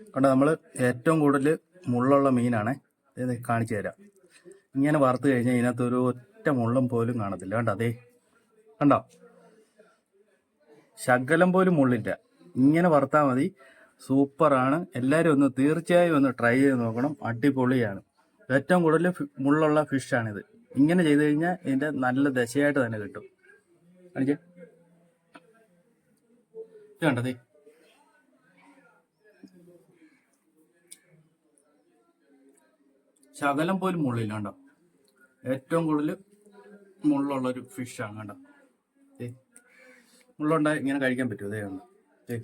കണ്ടോ നമ്മൾ ഏറ്റവും കൂടുതൽ മുള്ളുള്ള മീനാണ്. ഇത് കാണിച്ചു തരാം. ഇങ്ങനെ വറുത്ത് കഴിഞ്ഞാൽ ഇതിനകത്ത് ഒരു ഒറ്റ മുള്ളും പോലും കാണത്തില്ല. കണ്ടോ അതേ. കണ്ടോ? ശകലം പോലും മുള്ളില്ല. ഇങ്ങനെ വറുത്താൽ മതി. സൂപ്പറാണ്. എല്ലാവരും ഒന്ന് തീർച്ചയായും ഒന്ന് ട്രൈ ചെയ്ത് നോക്കണം. അടിപൊളിയാണ്. ഏറ്റവും കൂടുതൽ മുള്ളുള്ള ഫിഷാണിത്. ഇങ്ങനെ ചെയ്ത് കഴിഞ്ഞാൽ ഇതിന്റെ നല്ല ദശയായിട്ട് തന്നെ കിട്ടും. കാണിച്ചേ. കണ്ടതേ ശകലം പോലും മുള്ളില്ല കണ്ടോ? ഏറ്റവും കൂടുതൽ മുള്ളുള്ള ഒരു ഫിഷാണ് കണ്ടോ? ഏ മുള്ളുണ്ടായി ഇങ്ങനെ കഴിക്കാൻ പറ്റുമോ? അതേ ഒന്ന് ദേ.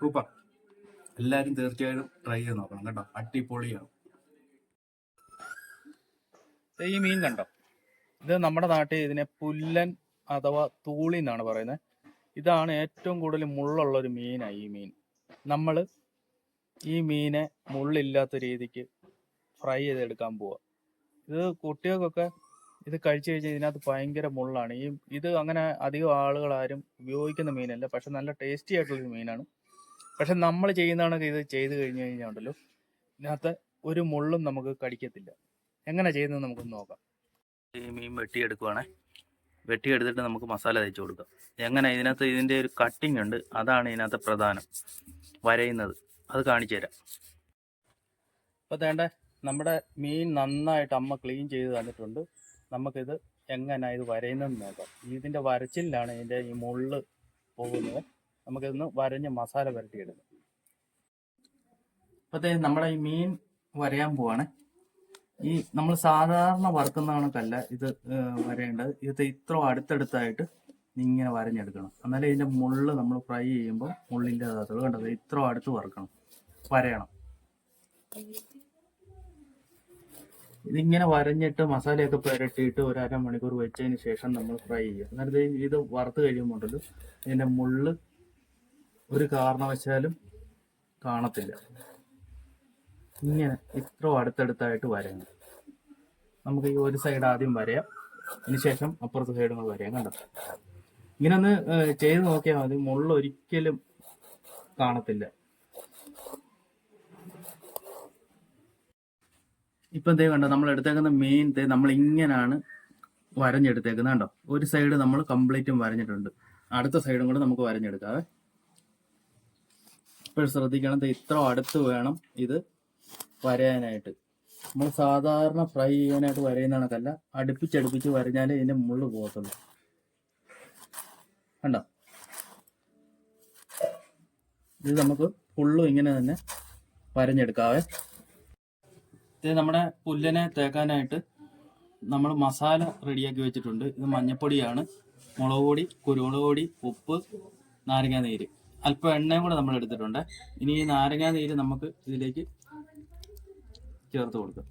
സൂപ്പർ. എല്ലാവരും തീർച്ചയായും ട്രൈ ചെയ്ത് നോക്കണം കേട്ടോ അടിപൊളിയാണ്. ദേ ഈ മീൻ കണ്ടോ? ഇത് നമ്മുടെ നാട്ടിൽ ഇതിനെ പുല്ലൻ അഥവാ തൂളി എന്നാണ് പറയുന്നത്. ഇതാണ് ഏറ്റവും കൂടുതൽ മുള്ളുള്ള ഒരു മീനാണ് ഈ മീൻ. നമ്മൾ ഈ മീനെ മുള്ളില്ലാത്ത രീതിക്ക് ഫ്രൈ ചെയ്തെടുക്കാൻ പോവുക ഇത് കുട്ടികൾക്കൊക്കെ ഇത് കഴിച്ചു കഴിഞ്ഞാൽ ഇതിനകത്ത് ഭയങ്കര മുള്ളാണ്. ഈ ഇത് അങ്ങനെ അധികം ആളുകൾ ആരും ഉപയോഗിക്കുന്ന മീനല്ല പക്ഷെ നല്ല ടേസ്റ്റി ആയിട്ടുള്ളൊരു മീനാണ്. പക്ഷെ നമ്മൾ ചെയ്യുന്നതാണ് ഇത് ചെയ്ത് കഴിഞ്ഞു കഴിഞ്ഞാൽ ഉണ്ടല്ലോ ഇതിനകത്ത് ഒരു മുള്ളും നമുക്ക് കടിക്കത്തില്ല. എങ്ങനെ ചെയ്യുന്നത് നമുക്ക് നോക്കാം. ഈ മീൻ വെട്ടിയെടുക്കുവാണേ. വെട്ടിയെടുത്തിട്ട് നമുക്ക് മസാല തേച്ച് കൊടുക്കാം. എങ്ങനെ ഇതിനകത്ത് ഇതിന്റെ ഒരു കട്ടിംഗ് ഉണ്ട് അതാണ് ഇതിനകത്ത് പ്രധാനം. വരയുന്നത്. അത് കാണിച്ചു തരാം. അപ്പോൾ തേണ്ട നമ്മുടെ മീൻ നന്നായിട്ട് അമ്മ ക്ലീൻ ചെയ്ത് തന്നിട്ടുണ്ട്. നമുക്കിത് എങ്ങനെ ഇത് വരയുന്നതെന്ന് നോക്കാം. ഇതിന്റെ വരച്ചിലാണ് ഇതിന്റെ ഈ മുള്ള് പോകുന്നത്. നമുക്കിതൊന്ന് വരഞ്ഞ് മസാല പുരട്ടിയെടുക്കാം. അപ്പോൾ നമ്മുടെ ഈ മീൻ വരയാൻ പോവാണ്. ഈ നമ്മൾ സാധാരണ വറുക്കുന്ന കണക്കല്ല ഇത് വരേണ്ടത് ഇത് ഇത്ര അടുത്തടുത്തായിട്ട് ഇങ്ങനെ വരഞ്ഞെടുക്കണം. എന്നാലേ ഇതിന്റെ മുള്ള് നമ്മൾ ഫ്രൈ ചെയ്യുമ്പോൾ മുള്ളില്ലാതാത്തുള്ളൂ കണ്ടത് ഇത്ര അടുത്ത് വറുക്കണം. വരയണം. ഇതിങ്ങനെ വരഞ്ഞിട്ട് മസാലയൊക്കെ പുരട്ടിയിട്ട് ഒരു അര മണിക്കൂർ വെച്ചതിന് ശേഷം നമ്മൾ ഫ്രൈ ചെയ്യുക. എന്നിട്ട് ഇത് വറുത്ത് കഴിയുമ്പോൾ ഇതിന്റെ മുള്ള് ഒരു കാരണവശാലും കാണത്തില്ല. ഇങ്ങനെ ഇത്ര അടുത്തടുത്തായിട്ട് വരയണം. നമുക്ക് ഈ ഒരു സൈഡ് ആദ്യം വരയാം. അതിനുശേഷം അപ്പുറത്തെ സൈഡ് നമ്മൾ വരയാം കണ്ടോ? ഇങ്ങനെ ഒന്ന് ചെയ്ത് നോക്കിയാൽ മതി. മുള്ള ഒരിക്കലും കാണത്തില്ല. ഇപ്പൊ ദേ കണ്ടോ നമ്മൾ എടുത്തേക്കുന്ന മെയിൻ നമ്മൾ ഇങ്ങനെയാണ് വരഞ്ഞെടുത്തേക്കുന്നത്. കണ്ടോ? ഒരു സൈഡ് നമ്മൾ കംപ്ലീറ്റും വരഞ്ഞിട്ടുണ്ട്. അടുത്ത സൈഡും കൂടെ നമുക്ക് വരഞ്ഞെടുക്കാവേ. ഇപ്പോഴും ശ്രദ്ധിക്കണം ദേ ഇത്ര അടുത്ത് വേണം ഇത് വരയാനായിട്ട്. നമ്മൾ സാധാരണ ഫ്രൈ ചെയ്യാനായിട്ട് വരയുന്ന കണക്കല്ല അടുപ്പിച്ചടുപ്പിച്ച് വരഞ്ഞാലേ ഇതിന്റെ മുള്ളു പോകത്തുള്ളൂ. കണ്ടോ? ഇത് നമുക്ക് ഫുള്ളും ഇങ്ങനെ തന്നെ വരഞ്ഞെടുക്കാവേ. ഇത് നമ്മുടെ പുല്ലിനെ തേക്കാനായിട്ട് നമ്മൾ മസാല റെഡിയാക്കി വെച്ചിട്ടുണ്ട്. ഇത് മഞ്ഞപ്പൊടിയാണ്. മുളക് പൊടി കുരുമുളക് പൊടി ഉപ്പ് നാരങ്ങാ നീര്. അല്പം എണ്ണയും കൂടെ നമ്മൾ എടുത്തിട്ടുണ്ട്. ഇനി ഈ നാരങ്ങാ നീര് നമുക്ക് ഇതിലേക്ക് ചേർത്ത് കൊടുക്കാം.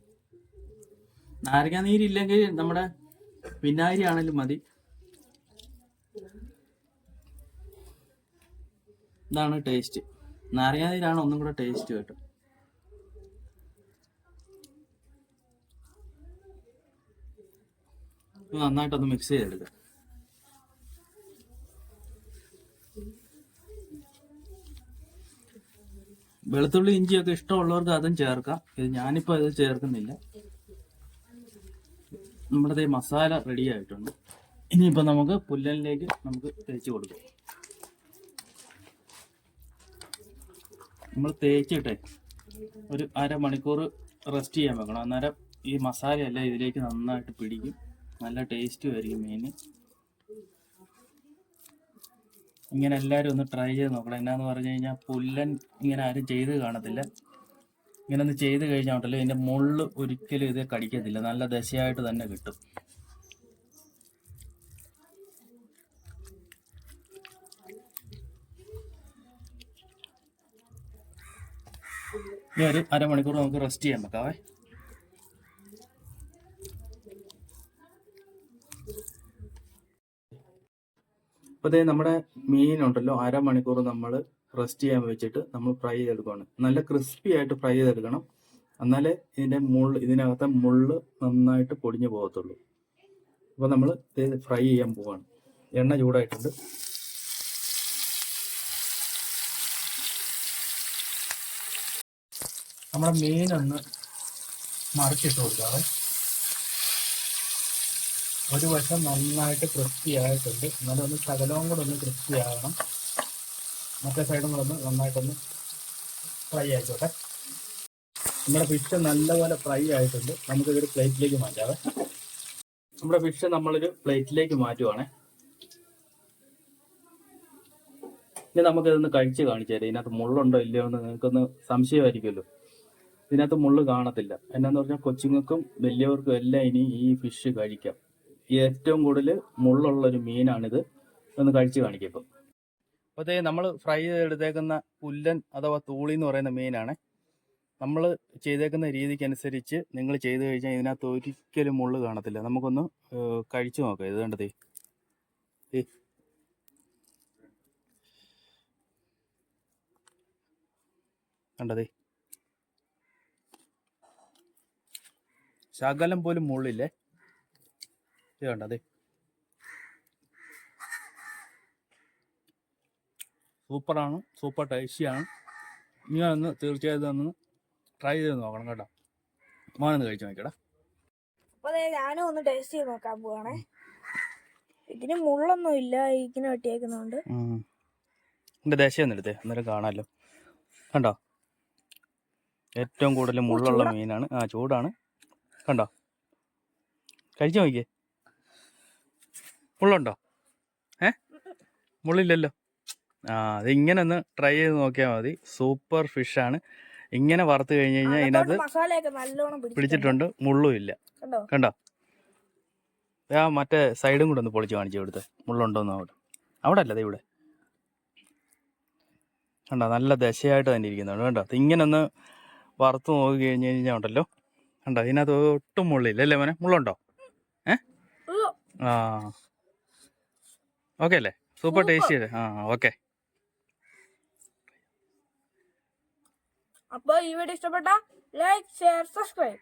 നാരങ്ങാ നീരില്ലെങ്കിൽ നമ്മുടെ വിനാഗിരി ആണെങ്കിലും മതി. ഇതാണ് ടേസ്റ്റ് നാരങ്ങാ നീരാണ് ഒന്നും കൂടെ ടേസ്റ്റ് കേട്ടോ നന്നായിട്ടൊന്ന് മിക്സ് ചെയ്തെടുക്കാം. വെളുത്തുള്ളി ഇഞ്ചിയൊക്കെ ഇഷ്ടമുള്ളവർക്ക് അതും ചേർക്കാം. ഇത് ഞാനിപ്പോൾ ഇത് ചേർക്കുന്നില്ല. നമ്മുടെ ദേ മസാല റെഡി ആയിട്ടുണ്ട്. ഇനിയിപ്പോൾ നമുക്ക് പുല്ലനിലേക്ക് നമുക്ക് തേച്ച് കൊടുക്കാം. നമ്മൾ തേച്ചിട്ടെ ഒരു അരമണിക്കൂർ റെസ്റ്റ് ചെയ്യാൻ വെക്കണം. അന്നേരം ഈ മസാലയെല്ലാം ഇതിലേക്ക് നന്നായിട്ട് പിടിക്കും. നല്ല ടേസ്റ്റും ആയിരിക്കും മീന്. ഇങ്ങനെ എല്ലാവരും ഒന്ന് ട്രൈ ചെയ്ത് നോക്കണം. എന്നാന്ന് പറഞ്ഞു കഴിഞ്ഞാൽ പുല്ലൻ ഇങ്ങനെ ആരും ചെയ്ത് കാണത്തില്ല. ഇങ്ങനെ ഒന്ന് ചെയ്ത് കഴിഞ്ഞാൽ ഉണ്ടല്ലോ ഇതിന്റെ മുള്ള് ഒരിക്കലും ഇത് കടിക്കത്തില്ല. നല്ല ദശയായിട്ട് തന്നെ കിട്ടും. ഇനി ഒരു അരമണിക്കൂർ നമുക്ക് റെസ്റ്റ് ചെയ്യാൻ വെക്കാവേ. അതേ ഇതേ നമ്മുടെ മീൻ ഉണ്ടല്ലോ അരമണിക്കൂർ നമ്മൾ റെസ്റ്റ് ചെയ്യാൻ വെച്ചിട്ട് നമ്മൾ ഫ്രൈ ചെയ്തെടുക്കുകയാണ് നല്ല ക്രിസ്പി ആയിട്ട് ഫ്രൈ ചെയ്തെടുക്കണം. എന്നാലേ ഇതിന്റെ മുള്ള് ഇതിനകത്തെ മുള്ള് നന്നായിട്ട് പൊടിഞ്ഞു പോകത്തുള്ളൂ. അപ്പോൾ നമ്മൾ ഇത് ഫ്രൈ ചെയ്യാൻ പോവാണ്. എണ്ണ ചൂടായിട്ടുണ്ട്. നമ്മുടെ മീനൊന്ന് മറിച്ചിട്ട് കൊടുക്കാതെ ഒരു വശം നന്നായിട്ട് ക്രിസ്പിയായിട്ടുണ്ട് എന്നാലും ഒന്ന് ശകലവും കൂടെ ഒന്ന് ക്രിസ്പിയാകണം മറ്റേ സൈഡും കൂടെ ഒന്ന് നന്നായിട്ടൊന്ന് ഫ്രൈ ആയിക്കോട്ടെ. നമ്മുടെ ഫിഷ് നല്ലപോലെ ഫ്രൈ ആയിട്ടുണ്ട്. നമുക്ക് നമുക്കിതൊരു പ്ലേറ്റിലേക്ക് മാറ്റാവേ. നമ്മുടെ ഫിഷ് നമ്മളൊരു പ്ലേറ്റിലേക്ക് മാറ്റുവാണേ. ഇനി നമുക്കിതൊന്ന് കഴിച്ച് കാണിച്ചാൽ ഇതിനകത്ത് മുള്ളുണ്ടോ ഇല്ലയോ എന്ന് നിങ്ങൾക്കൊന്ന് സംശയമായിരിക്കുമല്ലോ. ഇതിനകത്ത് മുള്ളു കാണത്തില്ല. എന്നാന്ന് പറഞ്ഞാൽ കൊച്ചുങ്ങൾക്കും വലിയവർക്കും എല്ലാം ഇനി ഈ ഫിഷ് കഴിക്കാം. ഏറ്റവും കൂടുതൽ മുള്ളുള്ള ഒരു മീനാണിത്. ഒന്ന് കഴിച്ച് കാണിക്കാം ഇപ്പം. നമ്മൾ ഫ്രൈ ചെയ്തെടുത്തേക്കുന്ന പുല്ലൻ അഥവാ തൂളി എന്ന് പറയുന്ന മീനാണ്. നമ്മൾ ചെയ്തേക്കുന്ന രീതിക്കനുസരിച്ച് നിങ്ങൾ ചെയ്തു കഴിഞ്ഞാൽ ഇതിനകത്ത് ഒരിക്കലും മുള്ളു കാണത്തില്ല. നമുക്കൊന്ന് കഴിച്ചു നോക്കാം. ഇത് കണ്ടതേ. കണ്ടതേ. ശകലം പോലും മുള്ളില്ലേ? ഇത് കണ്ടതേ സൂപ്പറാണ് സൂപ്പർ ടേസ്റ്റിയാണ്. നിങ്ങളൊന്ന് തീർച്ചയായിട്ടും ഒന്ന് ട്രൈ ചെയ്ത് നോക്കണം കേട്ടോ. മോനൊന്ന് കഴിച്ചു നോക്കടാ അപ്പോൾ ദേ ഞാനും ഒന്ന് ടേസ്റ്റ് ചെയ്ത് നോക്കാൻ പോവാണേ. ഇതിന് മുള്ളൊന്നും ഇല്ല ഇതിന് വെട്ടിയേക്കുന്നോണ്ട്. എന്റെ ദേശീയം ഒന്ന് എടുത്തേ അന്നേരം കാണാമല്ലോ കണ്ടോ? ഏറ്റവും കൂടുതൽ മുള്ളുള്ള മീനാണ്. ആ ചൂടാണ്. കണ്ടോ? കഴിച്ചു നോക്കിയേ. മുള്ളുണ്ടോ? ഏ? മുള്ളില്ലല്ലോ. ആ അത് ഇങ്ങനെ ഒന്ന് ട്രൈ ചെയ്ത് നോക്കിയാൽ മതി. സൂപ്പർ ഫിഷാണ് ഇങ്ങനെ വറുത്ത് കഴിഞ്ഞ് കഴിഞ്ഞാൽ ഇതിനകത്ത് പിടിച്ചിട്ടുണ്ട്. മുള്ളും ഇല്ല. കണ്ടോ? ആ മറ്റേ സൈഡും കൂടെ ഒന്ന് പൊളിച്ച് കാണിച്ചു ഇവിടുത്തെ മുള്ളുണ്ടോന്ന് അവിടെ അവിടെ അല്ലേ ഇവിടെ. കണ്ടോ? നല്ല ദശയായിട്ട് തന്നെ ഇരിക്കുന്നുണ്ട്. കണ്ടോ? ഇങ്ങനെ ഒന്ന് വറുത്ത് നോക്കി കഴിഞ്ഞ് കഴിഞ്ഞാൽ ഉണ്ടല്ലോ. കണ്ടോ? ഇതിനകത്ത് ഒട്ടും മുള്ളില്ല. അല്ലേ മോനെ? മുള്ളുണ്ടോ? ഏ? ആ. ഓക്കെ അല്ലേ സൂപ്പർ. ടേസ്റ്റി അല്ലേ? ആ ഓക്കെ. അപ്പോൾ ഈ വീഡിയോ ഇഷ്ടപ്പെട്ട ലൈക്ക് ഷെയർ സബ്സ്ക്രൈബ്.